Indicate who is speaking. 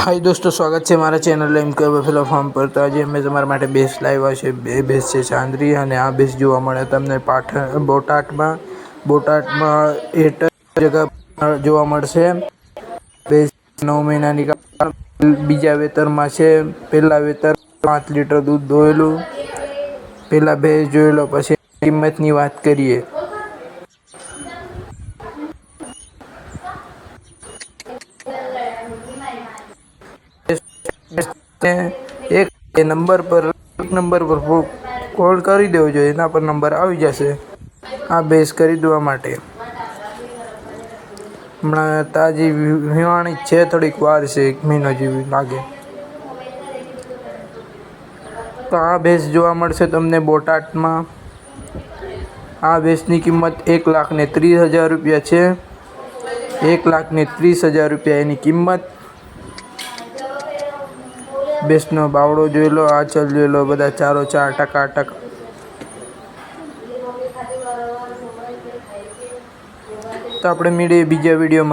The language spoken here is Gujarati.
Speaker 1: હાય દોસ્તો, સ્વાગત છે મારા ચેનલ એમ કે બફેલો ફાર્મ પર. તો આજે અમે તમારા માટે બેસ લાવ્યા છે, બે ભેંસ છે ચાંદરી અને આ ભેંસ જોવા મળે તમને પાઠ, બોટાદમાં બોટાદમાં એટ જગા જોવા મળશે. ભેંસ નવ મહિનાની બીજા વેતરમાં છે, પહેલા વેતર પાંચ લીટર દૂધ દોયેલું. પહેલા ભેંસ જોયેલો, પછી કિંમતની વાત કરીએ. ને એક એ નંબર પર, એક નંબર પર કોલ કરી દેવો જોઈએ, એના પર નંબર આવી જશે. આ બેસ ખરીદવા માટે. હમણાં તાજી વિવાણી છે, થોડીક વાર છે, એક મહિનો જેવી લાગે. તો આ ભેંસ જોવા મળશે તમને બોટાદમાં. આ ભેંસની કિંમત એક લાખ ને ત્રીસ હજાર રૂપિયા છે. એક લાખ ને ત્રીસ હજાર રૂપિયા એની કિંમત. બેસનો બાવડો જોઈ લો, આંચલ જોઈ લો, બધા ચારો ચાર ટકા ટકા. તો આપણે મળીએ બીજા વિડીયોમાં